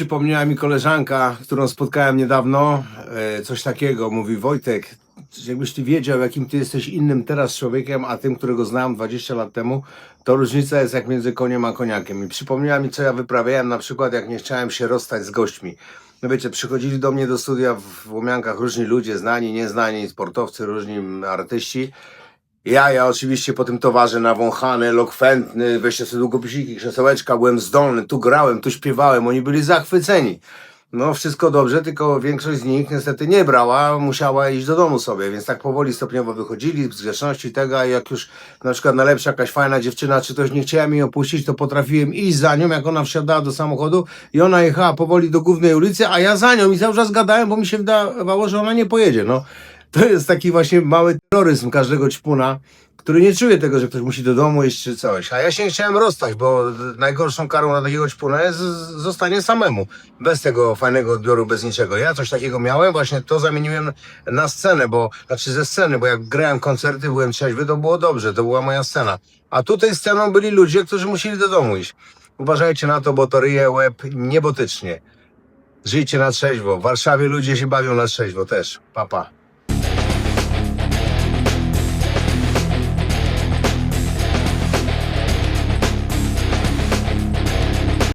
przypomniała mi koleżanka, którą spotkałem niedawno, e, coś takiego. Mówi Wojtek, jakbyś ty wiedział, jakim ty jesteś innym teraz człowiekiem, a tym, którego znałem 20 lat temu, to różnica jest jak między koniem a koniakiem. I przypomniała mi, co ja wyprawiałem, na przykład jak nie chciałem się rozstać z gośćmi. No wiecie, przychodzili do mnie do studia w Łomiankach różni ludzie, znani, nieznani, sportowcy, różni artyści. Ja, ja oczywiście po tym towarze nawąchany, elokwentny, weźcie sobie długopisiki, krzesełeczka, byłem zdolny, tu grałem, tu śpiewałem, oni byli zachwyceni. No wszystko dobrze, tylko większość z nich niestety nie brała, musiała iść do domu sobie, więc tak powoli stopniowo wychodzili z grzeczności tego, a jak już na przykład najlepsza jakaś fajna dziewczyna, czy coś nie chciałem jej opuścić, to potrafiłem iść za nią, jak ona wsiadała do samochodu i ona jechała powoli do głównej ulicy, a ja za nią i cały czas gadałem, bo mi się wydawało, że ona nie pojedzie, no. To jest taki właśnie mały terroryzm każdego ćpuna, który nie czuje tego, że ktoś musi do domu iść czy coś. A ja się nie chciałem rozstać, bo najgorszą karą na takiego ćpuna jest zostanie samemu. Bez tego fajnego odbioru, bez niczego. Ja coś takiego miałem, właśnie to zamieniłem na scenę, bo, znaczy ze sceny, bo jak grałem koncerty, byłem trzeźwy, to było dobrze, to była moja scena. A tutaj sceną byli ludzie, którzy musieli do domu iść. Uważajcie na to, bo to ryje łeb niebotycznie. Żyjcie na trzeźwo. W Warszawie ludzie się bawią na trzeźwo też. Papa. Pa.